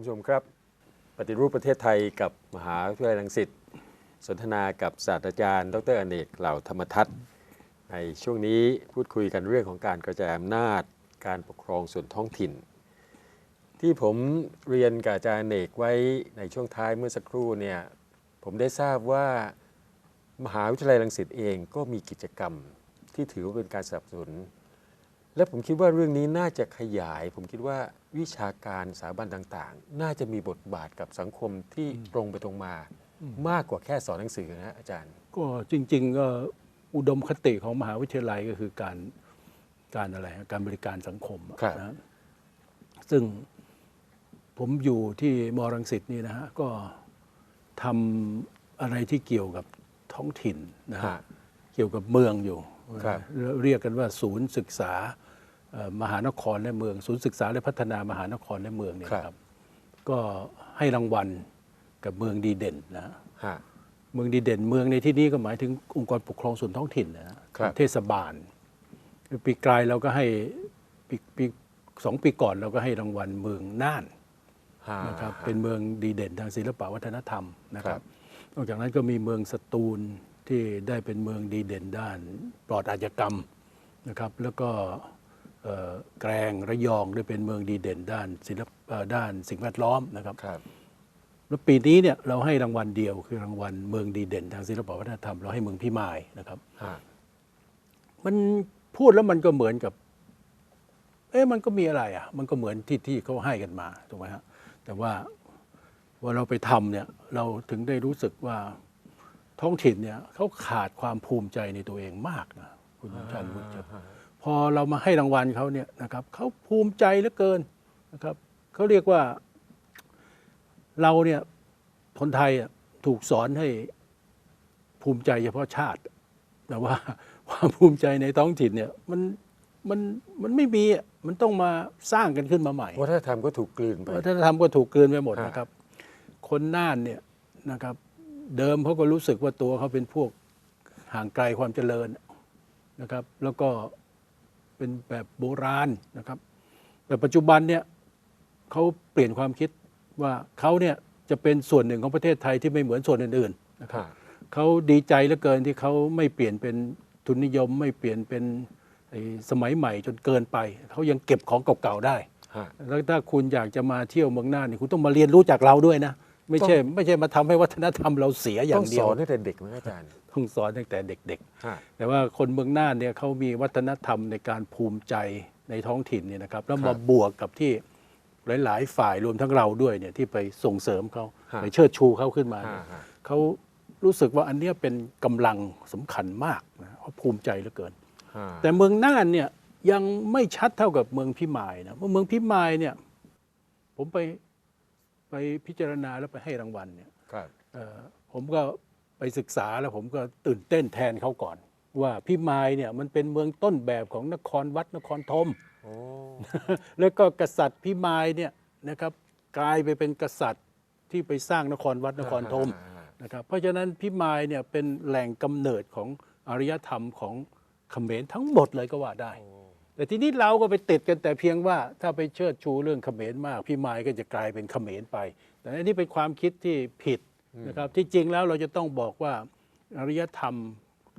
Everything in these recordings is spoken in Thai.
านผู้ชมครับ ปฏิรูปประเทศไทยกับมหาวิทยาลัยรังสิตสนทนากับศาสตราจารย์ ดรอเนกเหล่าธรรมทัศน์ในช่วงนี้พูดคุยกันเรื่องของการกระจายอำนาจ การปกครองส่วนท้องถิ่น ที่ผมเรียนกับอาจารย์เนกไว้ในช่วงท้ายเมื่อสักครู่เนี่ยผมได้ทราบว่ามหาวิทยาลัยรังสิตเองก็มีกิจกรรมที่ถือว่าเป็นการสนับสนุน และผมคิดว่าเรื่องนี้น่าจะขยาย ผมคิดว่าวิชาการสถาบันต่างๆ น่าจะมีบทบาทกับสังคมที่ตรงไปตรงมา มากกว่าแค่สอนหนังสือนะอาจารย์ ก็จริง ๆ ก็อุดมคติของมหาวิทยาลัยก็คือการการอะไรฮะการบริการสังคมอะครับนะซึ่งผมอยู่ที่มรังสิตนี่นะฮะก็ทำอะไรที่เกี่ยวกับท้องถิ่นนะฮะฮะเกี่ยวกับเมืองอยู่ครับเรียกกันว่าศูนย์ศึกษาเอ่อ มหานครและเมือง ศูนย์ศึกษาและพัฒนามหานครและเมืองเนี่ยนะครับ ก็ให้รางวัลกับเมืองดีเด่นนะฮะฮะเมืองดีเด่นเมืองในที่นี้ก็หมายถึงองค์กรปกครองส่วนท้องถิ่นนะฮะครับเทศบาล ปีกลายเราก็ให้ปีปีสองปีก่อนเราก็ให้รางวัลเมืองน่านฮะนะครับเป็นเมืองดีเด่นทางศิลปวัฒนธรรมนะคครัรับบนอกจากนั้นก็มีเมืองสตูลที่ได้เป็นเมืองดีเด่นด้าน ปลอดอาชญากรรมนะครับ แล้วก็เอ่อ แกรงระยองได้เป็นเมืองดีเด่นด้านศิลปเอ่อด้านสิ่งแวดล้อมนะครับครับแล้วปีนี้เนี่ยเราให้รางวัลเดียวคือรางวัลเมืองดีเด่น ทางศิลปวัฒนธรรม เราให้เมืองพิมายนะครับฮะมันพูดแล้วมันก็เหมือนกับ เอ๊ะมันก็มีอะไรอะ มันก็เหมือนที่ที่เขาให้กันมาถูกไหมฮะแต่ว่าว่าเราไปทำเนี่ยเราถึงได้รู้สึกว่าท้องถิ่นเนี่ยเขาขาดความภูมิใจในตัวเองมากนะคุณชันวุฒิครับ พอเรามาให้รางวัลเขาเนี่ยนะครับเขาภูมิใจเหลือเกินนะครับเขาเรียกว่าเราเนี่ยคนไทยอะถูกสอนให้ภูมิใจเฉพาะชาติ แต่ว่าความภูมิใจในท้องถิ่นเนี่ยมันมันมันไม่มีอะมันต้องมาสร้างกันขึ้นมาใหม่วัฒนธรรมก็ถูกกลืนไปวัฒนธรรมก็ถูกกลืนไปหมดฮะนะครับ คนน่านเนี่ยนะครับ เดิมเขาก็รู้สึกว่าตัวเขาเป็นพวกห่างไกลความเจริญนะครับ แล้วก็ เป็นแบบโบราณนะครับ แต่ปัจจุบันเนี่ยเขาเปลี่ยนความคิดว่าเขาเนี่ยจะเป็นส่วนหนึ่งของประเทศไทยที่ไม่เหมือนส่วนอื่นๆนะครับฮะเขาดีใจเหลือเกินที่เขาไม่เปลี่ยนเป็นทุนนิยม ไม่เปลี่ยนเป็นไอ้สมัยใหม่จนเกินไปเขายังเก็บของเก่าๆได้ฮะแล้วถ้าคุณอยากจะมาเที่ยวเมืองน่านนี่คุณต้องมาเรียนรู้จากเราด้วยนะ ไม่ใช่ ไม่ใช่มาทำให้วัฒนธรรมเราเสียอย่าต้องงเดีสยวอนตั้งแต่เด็กไหมอาจารย์ต้องสอนตั้งแต่เด็กฮะๆแต่ว่าคนเมืองน่านเนี่ยเขามีวัฒนธรรมในการภูมิใจในท้องถิ่นเนี่ยนะครับ แล้วครัมาบบวกกับที่หลาย ๆ ฝ่ายรวมทั้งเราด้วยเนี่ยที่ไปส่งเสริมเขาฮะไปเชิดชูเขาขึ้นมาฮะเนี่ยฮะเขารู้สึกว่าอันเนี้ยเป็นกำลังสำคัญมากนะเขาภูมิใจเหลือเกินฮะแต่เมืองน่านเนี่ยยังไม่ชัดเท่ากับเมืองพิมายนะเพราะเมืองพิมายเนี่ย ผมไป ไปพิจารณาแล้วไปให้รางวัลเนี่ยครับเอ่อผมก็ไปศึกษาแล้วผมก็ตื่นเต้นแทนเขาก่อน ว่าพิมายเนี่ยมันเป็นเมืองต้นแบบของนครวัดนครธมโอ้แล้วก็กษัตริย์พิมายเนี่ยนะครับกลายไปเป็นกษัตริย์ที่ไปสร้างนครวัดนครธมฮะฮะนะครับเพราะฉะนั้นพิมายเนี่ยเป็นแหล่งกำเนิดของอารยธรรมของเขมรทั้งหมดเลยก็ว่าได้ แต่ทีนี้เราก็ไปติดกันแต่เพียงว่าถ้าไปเชิดชูเรื่องเขมรมากพิมายก็จะกลายเป็นเขมรไป แต่อันนี้เป็นความคิดที่ผิดนะครับที่จริงแล้วเราจะต้องบอกว่าอารยธรรม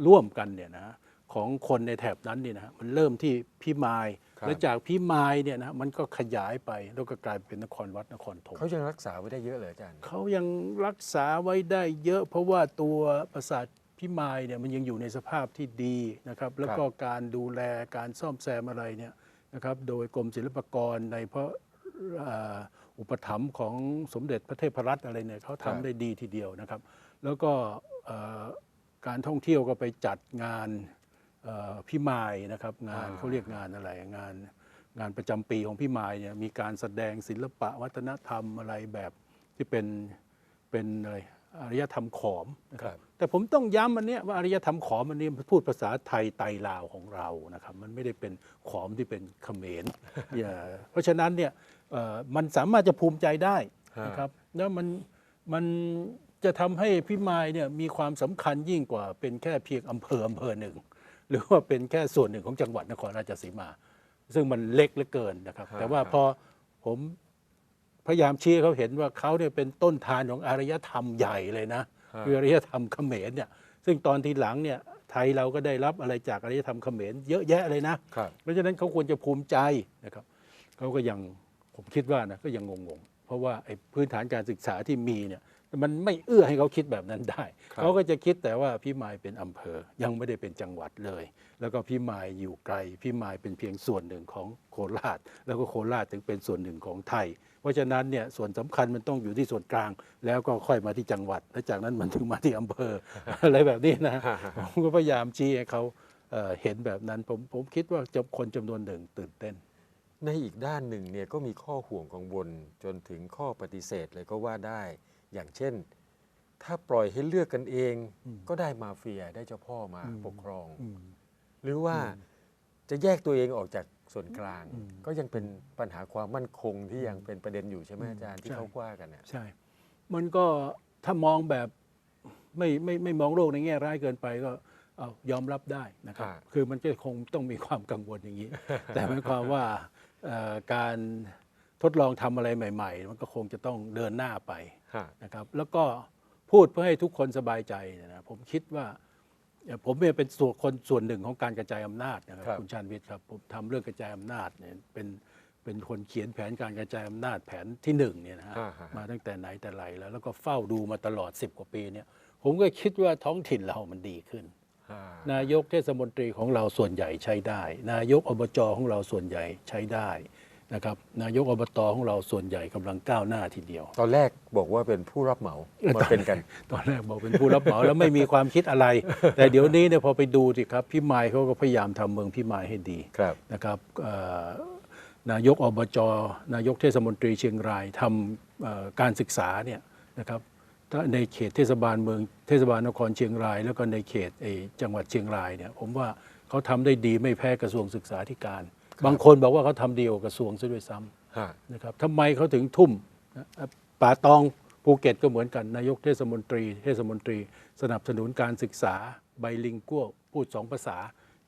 ร่วมกันเนี่ยนะของคนในแถบนั้นเนี่ยนะมันเริ่มที่พิมายครับและจากพิมายเนี่ยนะมันก็ขยายไปแล้วก็กลายเป็นนครวัดนครธมเขายังรักษาไว้ได้เยอะเลยอาจารย์เขายังรักษาไว้ได้เยอะ เพราะว่าตัวปราสาท พิมายเนี่ยมันยังอยู่ในสภาพที่ดีนะครับแล้วก็การดูแลการซ่อมแซมอะไรเนี่ยนะครับโดยกรมศิลปากรในเพราะเอ่ออุปถัมภ์ของสมเด็จพระเทพรัตน์อะไรเนี่ยเขาครับทำได้ดีทีเดียวนะครับ แล้วก็เอ่อการท่องเที่ยวก็ไปจัดงานเอ่อพิมายนะครับงานเขาเรียกงานอะไรงานงานประจำปีของพี่มายเนี่ยมีการแสดงศิลปะวัฒนธรรมอะไรแบบที่เป็นเป็นอะไร อารยธรรมขอมนะคครัรับบแต่ผมต้องย้ำอันเนี้ยว่าอารยธรรมขอมอันนี้มันพูดภาษาไทยไตลาวของเรานะครับมันไม่ได้เป็นขอมที่เป็นเขมรอย่าเพราะฉะนั้นเนี่ยเอ่อมันสามารถจะภูมิใจได้นะครับแล้วมันมันจะทำให้พี่มายเนี่ยมีความสำคัญยิ่งกว่าเป็นแค่เพียงอำเภออำเภอหนึ่ง หรือว่าเป็นแค่ส่วนหนึ่งของจังหวัดนครราชสีมา ซึ่งมันเล็กเหลือเกินนะครับฮะแต่ว่าฮะพอผม พยายามชี้ให้เขาเห็นว่าเขาเนี่ยเป็นต้นทานของอารยธรรมใหญ่เลยนะฮะคืออารยธรรมเขมรเนี่ยซึ่งตอนทีหลังเนี่ยไทยเราก็ได้รับอะไรจากอารยธรรมเขมรเยอะแยะเลยนะครับเพราะฉะนั้นเขาควรจะภูมิใจนะครับเขาก็ยังผมคิดว่านะก็ยังงงๆ เพราะว่าไอ้พื้นฐานการศึกษาที่มีเนี่ย มันไม่เอื้อให้เขาคิดแบบนั้นได้ครับเขาก็จะคิดแต่ว่าพี่มายเป็นอำเภอ ยังไม่ได้เป็นจังหวัดเลย แล้วก็พี่มายอยู่ไกล พี่มายเป็นเพียงส่วนหนึ่งของโคราช แล้วก็โคราชถึงเป็นส่วนหนึ่งของไทย เพราะฉะนั้นเนี่ยส่วนสำคัญมันต้องอยู่ที่ส่วนกลาง แล้วก็ค่อยมาที่จังหวัด และจากนั้นมันถึงมาที่อำเภอ อะไรแบบนี้นะผมก็พยายามชี้ให้เขาเอ่อเห็นแบบนั้นผมผมคิดว่าจะคนจำนวนหนึ่งตื่นเต้นในอีกด้านหนึ่งเนี่ยก็มีข้อห่วงกังวลจนถึงข้อปฏิเสธเลยก็ว่าได้ อย่างเช่น ถ้าปล่อยให้เลือกกันเองก็ได้มาเฟียได้เจ้าพ่อมาปกครอง หรือว่าจะแยกตัวเองออกจากส่วนกลาง ก็ยังเป็นปัญหาความมั่นคงที่ยังเป็นประเด็นอยู่ใช่ไหมอาจารย์ที่ใช่เขาว่ากันเนี่ยใช่ มันก็ถ้ามองแบบไม่ไม่ไม่มองโลกในแง่ร้ายเกินไปก็เอายอมรับได้นะครับครับคือมันก็คงต้องมีความกังวลอย่างนี้ แต่หมายความว่าเอ่อการทดลองทำอะไรใหม่ ๆ มันก็คงจะต้องเดินหน้าไปฮะ นะครับแล้วก็พูดเพื่อให้ทุกคนสบายใจเนยนะผมคิดว่าเอ่อผมเนี่ยเป็นส่วนคนส่วนหนึ่งของการกระจายอำนาจนะครับครับคุณชาญวิทย์ครับผมทำเรื่องกระจายอำนาจเนี่ยเป็นเป็นคนเขียนแผนการกระจายอำนาจแผนที่หนึ่งเนี่ยนะฮะอ่าฮะมาตั้งแต่ไหนแต่ไรแล้ว แล้วก็เฝ้าดูมาตลอด 10 กว่าปีเนี่ยผมก็คิดว่าท้องถิ่นเรามันดีขึ้นฮะนายกเทศมนตรีของเราส่วนใหญ่ใช้ได้ นายกอบจของเราส่วนใหญ่ใช้ได้ นะครับนายกอบตของเราส่วนใหญ่กำลังก้าวหน้าทีเดียว ตอนแรกบอกว่าเป็นผู้รับเหมามาเป็นกัน ตอนแรกบอกเป็นผู้รับเหมาแล้วไม่มีความคิดอะไร แต่เดี๋ยวนี้เนี่ยพอไปดูสิครับพี่มายเขาก็พยายามทำเมืองพี่มายให้ดีครับนะครับเอ่อนายกอบจนายกเทศมนตรีเชียงรายทำเอ่อการศึกษาเนี่ยนะครับถ้าในเขตเทศบาลเมืองเทศบาลนครเชียงราย แล้วก็ในเขตไอ้จังหวัดเชียงรายเนี่ยผมว่าเขาทำได้ดีไม่แพ้กระทรวงศึกษาธิการ บางคนบอกว่าเขาทำดีกว่ากระทรวงซะด้วยซ้ำฮะนะครับทำไมเขาถึงทุ่มนะป่าตองภูเก็ตก็เหมือนกันนายกเทศมนตรี เทศมนตรี สนับสนุนการศึกษาไบลิงกัวพูดสองภาษา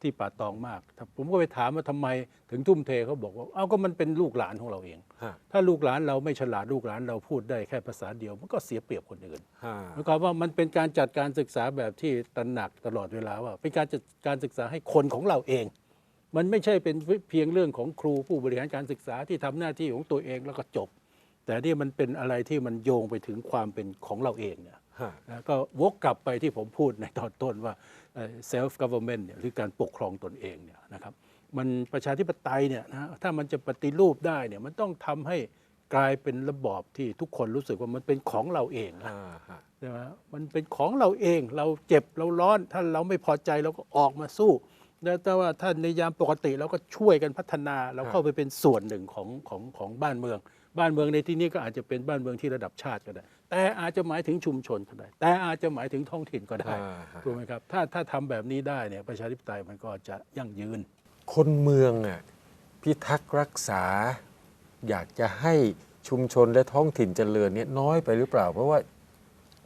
ที่ป่าตองมากถ้าผมก็ไปถามว่าทำไมถึงทุ่มเทเขาบอกว่าเอ้าก็มันเป็นลูกหลานของเราเอง ฮะถ้าลูกหลานเราไม่ฉลาดลูกหลานเราพูดได้แค่ภาษาเดียว มันก็เสียเปรียบคนอื่น ฮะหมายความว่ามันเป็นการจัดการศึกษาแบบที่ตระหนักตลอดเวลาว่า เป็นการจัดการศึกษาให้คนของเราเอง มันไม่ใช่เป็นเพียงเรื่องของครูผู้บริหารการศึกษาที่ทำหน้าที่ของตัวเองแล้วก็จบ แต่นี่มันเป็นอะไรที่มันโยงไปถึงความเป็นของเราเองเนี่ยฮะนะก็วกกลับไปที่ผมพูดในตอนต้นว่า self government เนี่ยหรือการปกครองตนเองเนี่ยนะครับมันประชาธิปไตยเนี่ยนะถ้ามันจะปฏิรูปได้เนี่ยมันต้องทำให้กลายเป็นระบอบที่ทุกคนรู้สึกว่ามันเป็นของเราเองนะฮะฮะใช่ไหมมันเป็นของเราเองเราเจ็บเราร้อน ถ้าเราไม่พอใจเราก็ออกมาสู้ แล้วแต่ว่าถ้าในยามปกติเราก็ช่วยกันพัฒนาเราเข้าไปเป็นส่วนหนึ่งของของของบ้านเมือง บ้านเมืองในที่นี้ก็อาจจะเป็นบ้านเมืองที่ระดับชาติก็ได้ แต่อาจจะหมายถึงชุมชนก็ได้ แต่อาจจะหมายถึงท้องถิ่นก็ได้ฮะฮะถูกไหมครับถ้าถ้าทำแบบนี้ได้เนี่ยประชาธิปไตยมันก็จะยั่งยืน คนเมืองอะพิทักษ์รักษา อยากจะให้ชุมชนและท้องถิ่นเจริญเนี่ยน้อยไปหรือเปล่า เพราะว่า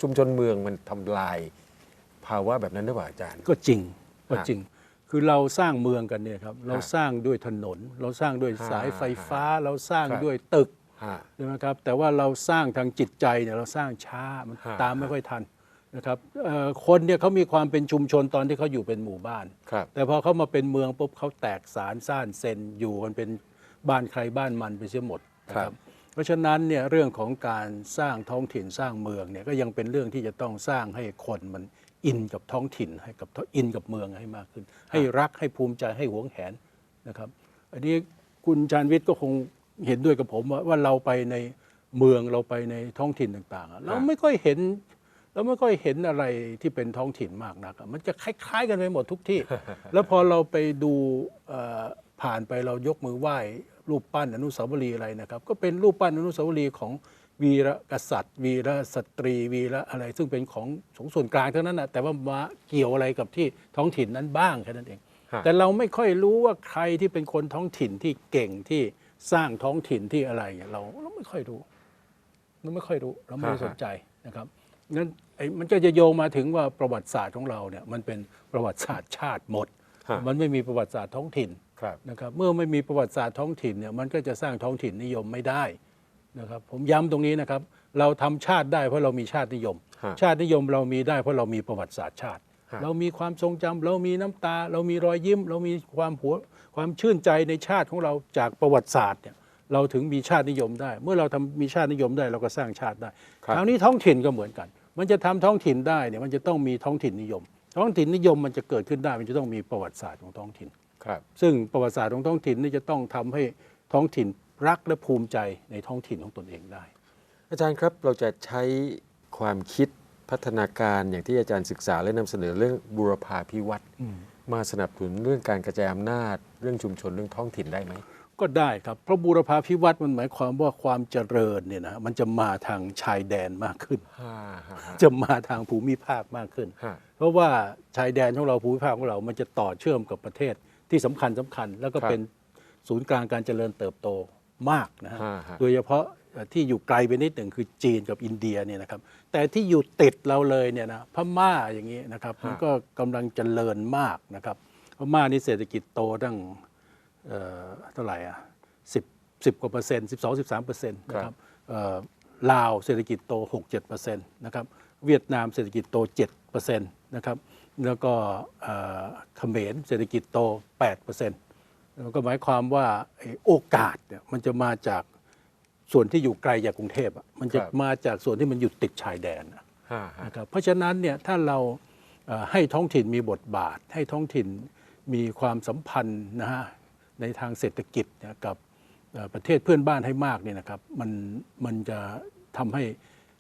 ชุมชนเมืองมันทำลาย ภาวะแบบนั้นหรือเปล่าอาจารย์ ก็จริงก็ฮะจริง คือเราสร้างเมืองกันเนี่ยครับเราฮะสร้างด้วยถนน เราสร้างด้วยสายไฟฟ้า เราสร้างครับด้วยตึกฮะใช่ไหมครับแต่ว่าเราสร้างทางจิตใจเนี่ยเราสร้างช้ามันฮะตามไม่ค่อยทันนะครับเอ่อคนเนี่ยเขามีความเป็นชุมชนตอนที่เขาอยู่เป็นหมู่บ้านครับแต่พอเขามาเป็นเมืองปุ๊บเขาแตกสารซ่านเซนอยู่กันเป็นบ้านใครบ้านมันไปเสียหมดนะคครัรับบเพราะฉะนั้นเนี่ยเรื่องของการสร้างท้องถิ่นสร้างเมืองเนี่ยก็ยังเป็นเรื่องที่จะต้องสร้างให้คนมัน อินกับท้องถิ่นให้กับอินกับเมืองให้มากขึ้น ให้รักให้ภูมิใจให้หวงแหนนะครับ อันนี้คุณชาญวิทย์ก็คงเห็นด้วยกับผมว่าว่าเราไปในเมืองเราไปในท้องถิ่นต่างๆอะเราไม่ค่อยเห็นเราไม่ค่อยเห็นอะไรที่เป็นท้องถิ่นมากนักอะมันจะคล้าย ๆ กันไปหมดทุกที่ แล้วพอเราไปดูเอ่อผ่านไปเรายกมือไหว้รูปปั้นอนุสาวรีย์อะไรนะครับ ก็เป็นรูปปั้นอนุสาวรีย์ของ วีรกษัตริย์ วีรสตรี วีรอะไร ซึ่งเป็นของของส่วนกลางเท่านั้นนะแต่ว่ามาเกี่ยวอะไรกับที่ท้องถิ่นนั้นบ้างแค่นั้นเองฮะแต่เราไม่ค่อยรู้ว่าใครที่เป็นคนท้องถิ่นที่เก่งที่สร้างท้องถิ่นที่อะไรเนี่ยเราเราไม่ค่อยรู้เราไม่ค่อยรู้เราไม่ได้ฮะสนใจนะครับงั้นไอ้มันก็จะโยงมาถึงว่าประวัติศาสตร์ของเราเนี่ยมันเป็นประวัติศาสตร์ชาติหมดฮะมันไม่มีประวัติศาสตร์ท้องถิ่นครับนะครับเมื่อไม่มีประวัติศาสตร์ท้องถิ่นเนี่ยมันก็จะสร้างท้องถิ่นนิยมไม่ได้ นะครับผมย้ำตรงนี้นะครับ เราทำชาติได้เพราะเรามีชาตินิยมฮะชาตินิยมเรามีได้เพราะเรามีประวัติศาสตร์ชาติฮะเรามีความทรงจำเรามีน้ำตา เรามีรอยยิ้ม เรามีความหัวความชื่นใจในชาติของเราจากประวัติศาสตร์เนี่ยเราถึงมีชาตินิยมได้ เมื่อเราทำมีชาตินิยมได้เราก็สร้างชาติได้ครับคราวนี้ท้องถิ่นก็เหมือนกัน มันจะทำท้องถิ่นได้เนี่ยมันจะต้องมีท้องถิ่นนิยม ท้องถิ่นนิยมมันจะเกิดขึ้นได้ มันจะต้องมีประวัติศาสตร์ของท้องถิ่นครับ ซึ่งประวัติศาสตร์ของท้องถิ่นนี่จะต้องทำให้ท้องถิ่น รักและภูมิใจในท้องถิ่นของตนเองได้ อาจารย์ครับเราจะใช้ความคิดพัฒนาการอย่างที่อาจารย์ศึกษาและนำเสนอเรื่องบูรพาพิวัตรมาสนับสนุนเรื่องการกระจายอำนาจ เรื่องชุมชนเรื่องท้องถิ่นได้ไหมก็ได้ครับเพราะบูรพาพิวัตรมันหมายความว่าความเจริญเนี่ยนะมันจะมาทางชายแดนมากขึ้นฮ่าฮ่าฮ่าจะมาทางภูมิภาคมากขึ้นฮ่าเพราะว่าชายแดนของเราภูมิภาคของเรา มันจะต่อเชื่อมกับประเทศที่สำคัญสำคัญ แล้วก็เป็นศูนย์กลางการเจริญเติบโต มากนะฮะฮ่าฮ่าโดยเฉพาะเอ่อที่อยู่ไกลไปนิดหนึ่งคือจีนกับอินเดียเนี่ยนะครับ แต่ที่อยู่ติดเราเลยเนี่ยนะพม่าอย่างนี้นะครับมันก็กำลังเจริญมากนะครับพม่านี่เศรษฐกิจโตตั้งเอ่อเท่าไหร่อะสิบสิบกว่าเปอร์เซ็นต์สิบสองสิบสามเปอร์เซ็นต์นะครับเอ่อลาวเศรษฐกิจโตหกเจ็ดเปอร์เซ็นต์นะครับเวียดนามเศรษฐกิจโตเจ็ดเปอร์เซ็นต์นะครับแล้วก็เอ่อเขมรเศรษฐกิจโตแปดเปอร์เซ็นต์ ก็หมายความว่าไอ้โอกาสเนี่ยมันจะมาจากส่วนที่อยู่ไกลจากกรุงเทพอะมันจะครับมาจากส่วนที่มันอยู่ติดชายแดนอะฮ่าฮ่านะครับเพราะฉะนั้นเนี่ยถ้าเราเอ่อให้ท้องถิ่นมีบทบาท ให้ท้องถิ่นมีความสัมพันธ์นะฮะในทางเศรษฐกิจเนี่ยกับเอ่อประเทศเพื่อนบ้านให้มากเนี่ยนะครับมันมันจะทำให้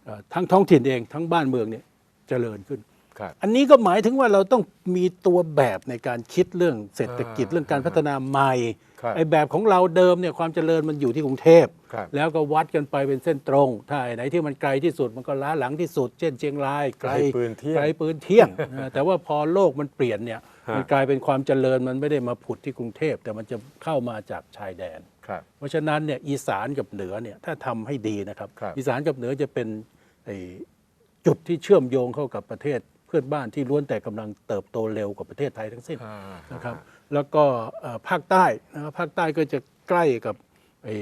เอ่อทั้งท้องถิ่นเองทั้งบ้านเมืองเนี่ยเจริญขึ้นครับ อันนี้ก็หมายถึงว่าเราต้องมีตัวแบบในการคิดเรื่องเศรษฐกิจอ่าเรื่องการพัฒนาใหม่ครับไอ้แบบของเราเดิมเนี่ยความเจริญมันอยู่ที่กรุงเทพครับแล้วก็วัดกันไปเป็นเส้นตรง ถ้าไอ้ไหนที่มันไกลที่สุดมันก็ล้าหลังที่สุด เช่นเชียงรายไกลไกลปืนเที่ยงไกลปืนเที่ยงนะแต่ว่าพอโลกมันเปลี่ยนเนี่ยฮะมันกลายเป็นความเจริญมันไม่ได้มาผุดที่กรุงเทพ แต่มันจะเข้ามาจากชายแดนครับเพราะฉะนั้นเนี่ยอีสานกับเหนือเนี่ยถ้าทำให้ดีนะครับครับ อีสานกับเหนือจะเป็นไอ้จุดที่เชื่อมโยงเข้ากับประเทศ เพื่อนบ้านที่ล้วนแต่กำลังเติบโตเร็วกว่าประเทศไทยทั้งสิ้นฮ่าฮ่านะครับแล้วก็เอ่อภาคใต้นะครับภาคใต้ก็จะใกล้กับไอ้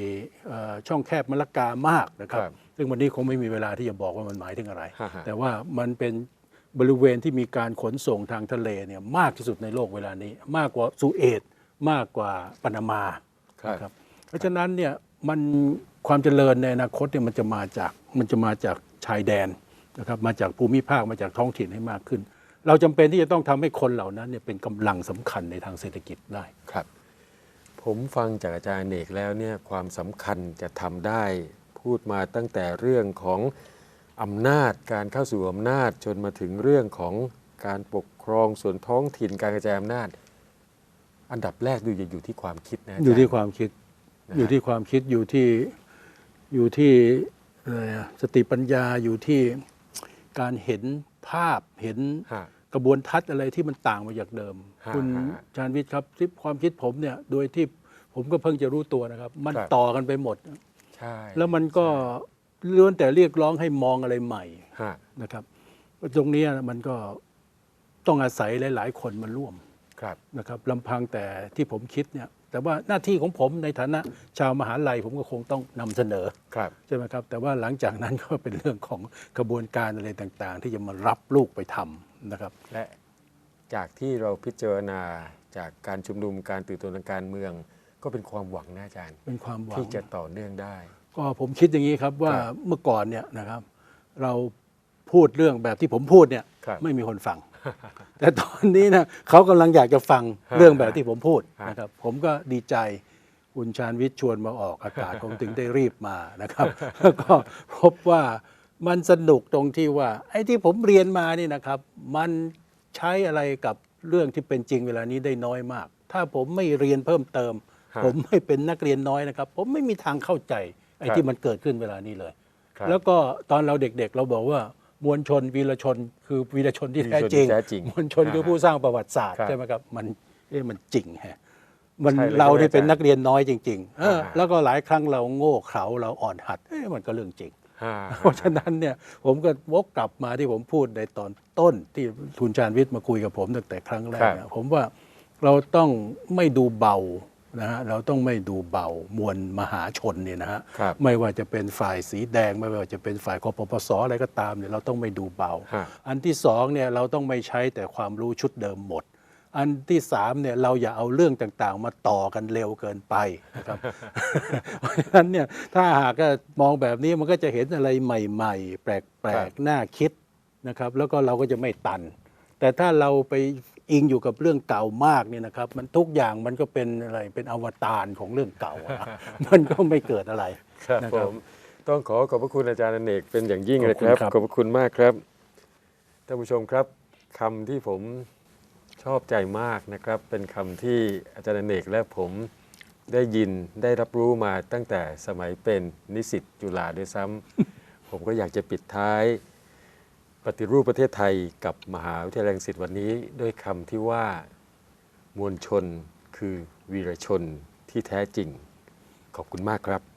เอ่อช่องแคบมะละกามากนะครับครับ ซึ่งวันนี้คงไม่มีเวลาที่จะบอกว่ามันหมายถึงอะไรฮะฮะแต่ว่ามันเป็นบริเวณที่มีการขนส่งทางทะเลเนี่ยมากที่สุดในโลกเวลานี้ มากกว่าสุเอตมากกว่าปานามาครับนะครับเพราะฉะนั้นเนี่ยมันความเจริญในอนาคตเนี่ยมันจะมาจากมันจะมาจากชายแดน นะครับมาจากภูมิภาคมาจากท้องถิ่นให้มากขึ้น เราจำเป็นที่จะต้องทำให้คนเหล่านั้นเนี่ยเป็นกำลังสำคัญในทางเศรษฐกิจได้ ครับ ผมฟังจากอาจารย์อเนกแล้วเนี่ยความสำคัญจะทำได้พูดมาตั้งแต่เรื่องของอำนาจการเข้าสู่อำนาจจนมาถึงเรื่องของการปกครองส่วนท้องถิ่นการกระจายอำนาจ อันดับแรกดูจะอยู่ที่ความคิดนะาจารอยู่ที่ความคิดนะฮะอยู่ที่ความคิดอยู่ที่อยู่ที่อะไรอะสติปัญญาอยู่ที่ การเห็นภาพเห็นฮะ กระบวนทัศน์อะไรที่มันต่างไปจากเดิม ฮะคุณฮะชาญวิทย์ครับที่ความคิดผมเนี่ยโดยที่ผมก็เพิ่งจะรู้ตัวนะครับ มันครับ ต่อกันไปหมด ใช่แล้วมันก็ล้วนแต่เรียกร้องให้มองอะไรใหม่ฮะนะครับ ตรงเนี้ยมันก็ต้องอาศัยหลาย ๆ คนมาร่วมครับ นะครับลำพังแต่ที่ผมคิดเนี่ยแต่ว่าหน้าที่ของผมในฐานะชาวมหาลัยผมก็คงต้องนำเสนอครับใช่ไหมครับ แต่ว่าหลังจากนั้นก็เป็นเรื่องของกระบวนการอะไรต่างๆ ที่จะมารับลูกไปทำนะครับ และจากที่เราพิจารณาจากการชุมนุมการตื่นตัวทางการเมือง ก็เป็นความหวังนะอาจารย์เป็นความหวังที่จะต่อเนื่องได้ ก็ผมคิดอย่างนี้ครับว่าครับเมื่อก่อนเนี่ยนะครับ เราพูดเรื่องแบบที่ผมพูดเนี่ยครับไม่มีคนฟัง แต่ตอนนี้นะเขากำลังอยากจะฟังฮะเรื่องแบบที่ผมพูดฮะนะครับ ผมก็ดีใจคุณชาญวิทย์ชวนมาออกอากาศผมถึงได้รีบมานะครับแล้วก็พบว่ามันสนุกตรงที่ว่า ไอ้ที่ผมเรียนมานี่นะครับ มันใช้อะไรกับเรื่องที่เป็นจริงเวลานี้ได้น้อยมาก ถ้าผมไม่เรียนเพิ่มเติมฮะผมไม่เป็นนักเรียนน้อยนะครับ ผมไม่มีทางเข้าใจไอ้ครับที่มันเกิดขึ้นเวลานี้เลยครับแล้วก็ตอนเราเด็กๆ เราบอกว่า มวลชนวีรชน คือวีรชนที่วีรแท้ชนจริงที่แท้จริง มวลชนคือผู้สร้างประวัติศาสตร์ครับใช่ไหมครับมันเอ๊ะมันจริงแฮะมันใช่เลยเราที่ใช่ไหมเป็นอาจารย์นักเรียนน้อยจริงๆเอออ่าแล้วก็หลายครั้งเราโง่เขลาเราอ่อนหัดเอ๊ะมันก็เรื่องจริงฮะเพราะฉะนั้นเนี่ยผมก็วกกลับมาที่ผมพูดในตอนต้นที่ทุนชาญวิทย์มาคุยกับผมตั้งแต่ครั้งแรกครัเนี่ยบผมว่าเราต้องไม่ดูเบา นะฮะเราต้องไม่ดูเบามวลมหาชนเนี่ยนะฮะครับไม่ว่าจะเป็นฝ่ายสีแดง ไม่ว่าจะเป็นฝ่ายกปปสอะไรก็ตามเนี่ยเราต้องไม่ดูเบาฮะอันที่สองเนี่ยเราต้องไม่ใช้แต่ความรู้ชุดเดิมหมด อันที่สามเนี่ยเราอย่าเอาเรื่องต่างๆ มาต่อกันเร็วเกินไปนะครับเพราะฉะนั้นเนี่ยถ้าหากว่ามองแบบนี้มันก็จะเห็นอะไรใหม่ ๆ แปคลรักบๆน่าคิดนะครับแล้วก็เราก็จะไม่ตันแต่ถ้าเราไป อิงอยู่กับเรื่องเก่ามากเนี่ยนะครับ มันทุกอย่างมันก็เป็นอะไรเป็นอวตารของเรื่องเก่าอะมันก็ไม่เกิดอะไรครับนะผครับมต้องขอขอบพระคุณอาจารย์อเนกเป็นอย่างยิ่งขอบเลยคุคณรับครับ ขอบพระคุณมากครับท่านผู้ชมครับคำที่ผมชอบใจมากนะครับ เป็นคำที่อาจารย์อเนกและผมได้ยินได้รับรู้มาตั้งแต่สมัยเป็นนิสิตจุฬาด้วยซ้ำ ผมก็อยากจะปิดท้าย ปฏิรูปประเทศไทยกับมหาวิทยาลัยรังสิตวันนี้ด้วยคำที่ว่ามวลชนคือวีรชนที่แท้จริง ขอบคุณมากครับ